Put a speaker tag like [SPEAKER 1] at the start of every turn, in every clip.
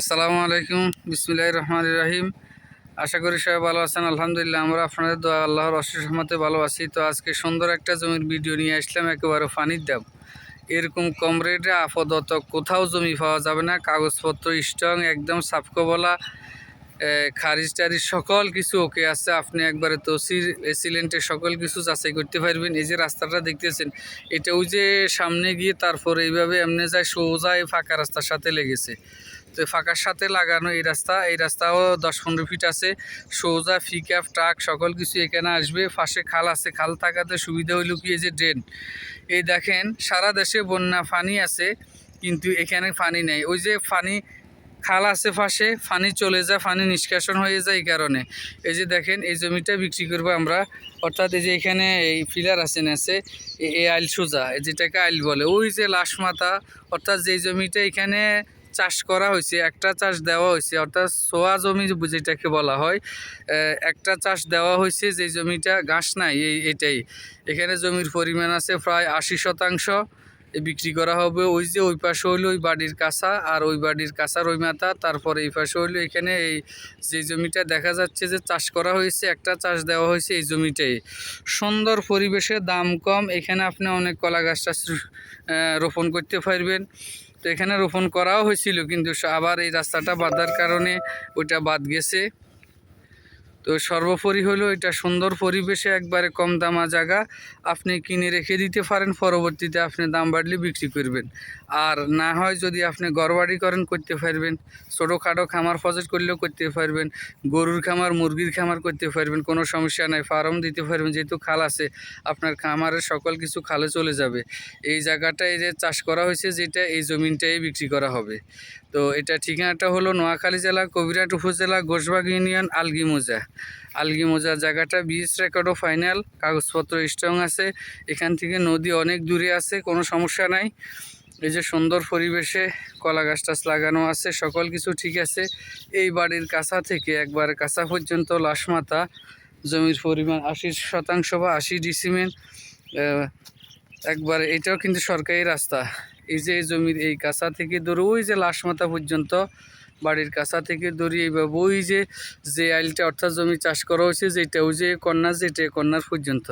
[SPEAKER 1] আসসালামু আলাইকুম বিসমুল্লাহ রহমান রাহিম। আশা করি সবাই ভালো আছেন, আলহামদুলিল্লাহ আমরা আপনাদের দোয়া, আল্লাহর অশেষ রহমতে ভালো আছি। তো আজকে সুন্দর একটা জমির ভিডিও নিয়ে আসলাম, একেবারে পানির দাম এরকম কম রেটে আপাতত কোথাও জমি পাওয়া যাবে না, কাগজপত্র, স্ট্রং, একদম সাফকবলা খারিজ টারিজ, সকল কিছু ওকে আছে। আপনি একবারে তসির সিলেন্টের সকল কিছু যাচাই করতে পারবেন। এই যে রাস্তাটা দেখতেছেন, এটা ওই যে সামনে গিয়ে তারপর এইভাবে এমনি যায় সোজা এই ফাঁকা রাস্তার সাথে লেগেছে। তো ফাঁকার সাথে লাগানো এই রাস্তা, এই রাস্তাও দশ পনেরো ফিট আছে। সোজা ফিক্যাপ ট্রাক সকল কিছু এখানে আসবে। পাশে খাল আছে, খাল থাকাতে সুবিধা হইল কি যে ড্রেন এই দেখেন, সারা দেশে বন্যা পানি আছে, কিন্তু এখানে পানি নেই। ওই যে পানি, খাল আছে পাশে, পানি চলে যায় ফানি নিষ্কাশন হয়ে যায় এই কারণে। এই যে দেখেন, এই জমিটা বিক্রি করব আমরা। অর্থাৎ এই যে এখানে এই ফিলার আছে নেছে এই আইল সোজা যেটাকে আইল বলে। ওই যে লাশ মাথা, অর্থাৎ যেই জমিটা এখানে চাষ করা হয়েছে, একটা চাষ দেওয়া হয়েছে, অর্থাৎ সোয়া জমি যেটাকে বলা হয় একটা চাষ দেওয়া হয়েছে, যে জমিটা ঘাস নাই, এই, এটাই। এখানে জমির পরিমাণ আছে প্রায় আশি শতাংশ বিক্রি করা হবে। ওই যে ওই পাশে হইল ওই বাড়ির কাঁচা, আর ওই বাড়ির কাঁচার ওই মাথা, তারপরে এই পাশে হইল এখানে এই যে জমিটা দেখা যাচ্ছে যে চাষ করা হয়েছে, একটা চাষ দেওয়া হয়েছে এই জমিটাই। সুন্দর পরিবেশে দাম কম, এখানে আপনি অনেক কলা গাছ টাছ রোপণ করতে পারবেন। তো এখানে রোপণ করাও হয়েছিল কিন্তু আবার এই রাস্তাটা বাঁধার কারণে ওইটা বাদ গেছে। তো সর্বোপরি হলো এটা সুন্দর পরিবেশে একবারে কম দামা জায়গা। আপনি কিনে রেখে দিতে পারেন, পরবর্তীতে আপনি দাম বাড়লে বিক্রি করবেন। আর না হয় যদি আপনি ঘরবাড়ি করেন, করতে পারবেন। ছোটোখাটো খামার ফজেট করলেও করতে পারবেন। গরুর খামার, মুরগির খামার করতে পারবেন। কোনো সমস্যা নাই, ফার্ম দিতে পারবেন। যেহেতু খাল আছে, আপনার খামারের সকল কিছু খালে চলে যাবে। এই জায়গাটা এই যে চাষ করা হয়েছে, যেটা এই জমিনটাই বিক্রি করা হবে। তো এটা ঠিকানাটা হলো নোয়াখালী জেলা কবিরাট উপজেলা, ঘোষবাগ ইউনিয়ন, আলগি মোজা। আলগি মোজা জায়গাটা বিএস রেকর্ডও ফাইনাল, কাগজপত্র স্ট্রং আছে। এখান থেকে নদী অনেক দূরে আছে, কোনো সমস্যা নাই। এই যে সুন্দর পরিবেশে কলা গাছ টাছ লাগানো আছে, সকল কিছু ঠিক আছে। এই বাড়ির কাছা থেকে একবার কাছা পর্যন্ত লাশমাতা জমির পরিমাণ আশি শতাংশ বা আশি ডিসিমেন্ট একবার এটাও কিন্তু সরকারি রাস্তা। এই যে জমির এই কাছা থেকে ধরে ওই যে লাশমাতা পর্যন্ত বাড়ির কাছা থেকে ধরে এইভাবে ওই যে যে আইলটা অর্থাৎ জমি চাষ করা হয়েছে, যেটা ওই যে কন্যা যেটা কন্যার পর্যন্ত।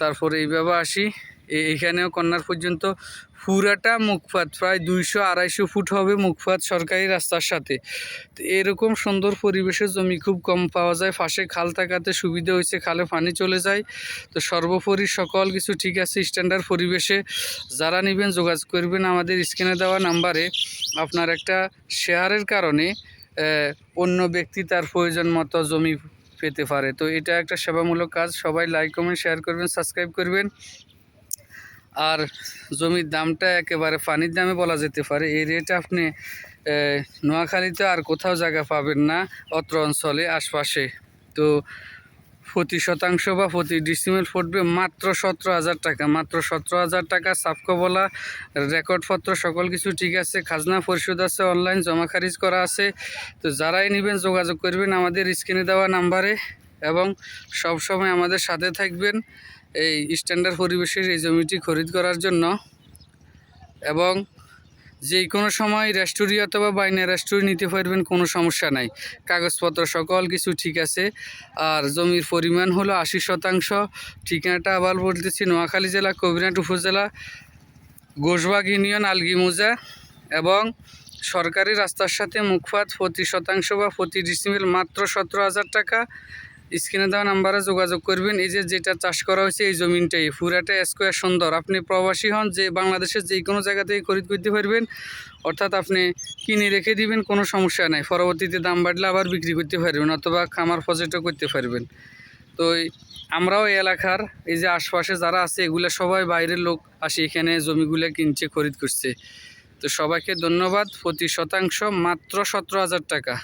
[SPEAKER 1] তারপরে এইভাবে আসি। এ- এইখানেও কন্যার পর্যন্ত পুরাটা মুখপাত, প্রায় দুইশো আড়াইশো ফুট হবে মুখপাত সরকারি রাস্তার সাথে। তো এরকম সুন্দর পরিবেশে জমি খুব কম পাওয়া যায় পাশে খাল থাকাতে সুবিধা হয়েছে, খালে পানি চলে যায়। তো সর্বোপরি সকল কিছু ঠিক আছে স্ট্যান্ডার্ড পরিবেশে যারা নেবেন যোগাযোগ করবেন আমাদের স্ক্রিনে দেওয়া নাম্বারে। আপনার একটা শেয়ারের কারণে অন্য ব্যক্তি তার প্রয়োজন মতো জমি পেতে পারে। তো এটা একটা সেবামূলক কাজ, সবাই লাইক কমেন্ট শেয়ার করবেন সাবস্ক্রাইব করবেন। আর জমির দামটা একেবারে পানির দামে বলা যেতে পারে। এই রেট আপনি নোয়াখালীতে আর কোথাও জায়গা পাবেন না অত্র অঞ্চলে, আশপাশে। তো প্রতি শতাংশ বা প্রতি ডিসিমেল পড়বে মাত্র সতেরো হাজার টাকা। মাত্র সতেরো হাজার টাকা সাফকবলা রেকর্ডপত্র সকল কিছু ঠিক আছে, খাজনা পরিশোধ আছে অনলাইন জমা খারিজ করা আছে। তো যারাই নেবেন যোগাযোগ করবেন আমাদের স্ক্রিনে দেওয়া নাম্বারে। এবং সব সময় আমাদের সাথে থাকবেন এই স্ট্যান্ডার্ড পরিবেশের এই জমিটি খরিদ করার জন্য। এবং যে কোনো সময় রেস্টুরি অথবা বাইনা রেস্টুরি নিতে পারবেন, কোনো সমস্যা নাই। কাগজপত্র সকল কিছু ঠিক আছে। আর জমির পরিমাণ হলো আশি শতাংশ। ঠিকানাটা আবার বলতেছি, নোয়াখালী জেলা কবিরাট উপজেলা গোসবাগ ইউনিয়ন আলগি মোজা এবং সরকারি রাস্তার সাথে মুখপাত প্রতি শতাংশ বা প্রতি ডিসিমেল মাত্র সতেরো হাজার টাকা। স্ক্রিনে দেওয়া নাম্বারে যোগাযোগ করবেন। এই যে যেটা চাষ করা হয়েছে এই জমিনটাই। পুরাটা স্কোয়ার সুন্দর। আপনি প্রবাসী হন, যে বাংলাদেশের যে কোনো জায়গা থেকে খরিদ করতে পারবেন। অর্থাৎ আপনি কিনে রেখে দিবেন, কোনো সমস্যা নাই। পরবর্তীতে দাম বাড়লে আবার বিক্রি করতে পারবেন অথবা খামার ফজেটও করতে পারবেন। তো আমরাও এই এলাকার, এই যে আশপাশে যারা আছে, এগুলো সবাই বাইরের লোক আসে এখানে জমিগুলো কিনছে, খরিদ করছে। তো সবাইকে ধন্যবাদ। প্রতি শতাংশ মাত্র সতেরো হাজার টাকা।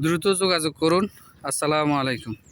[SPEAKER 1] দ্রুত যোগাযোগ করুন। আসসালামু আলাইকুম।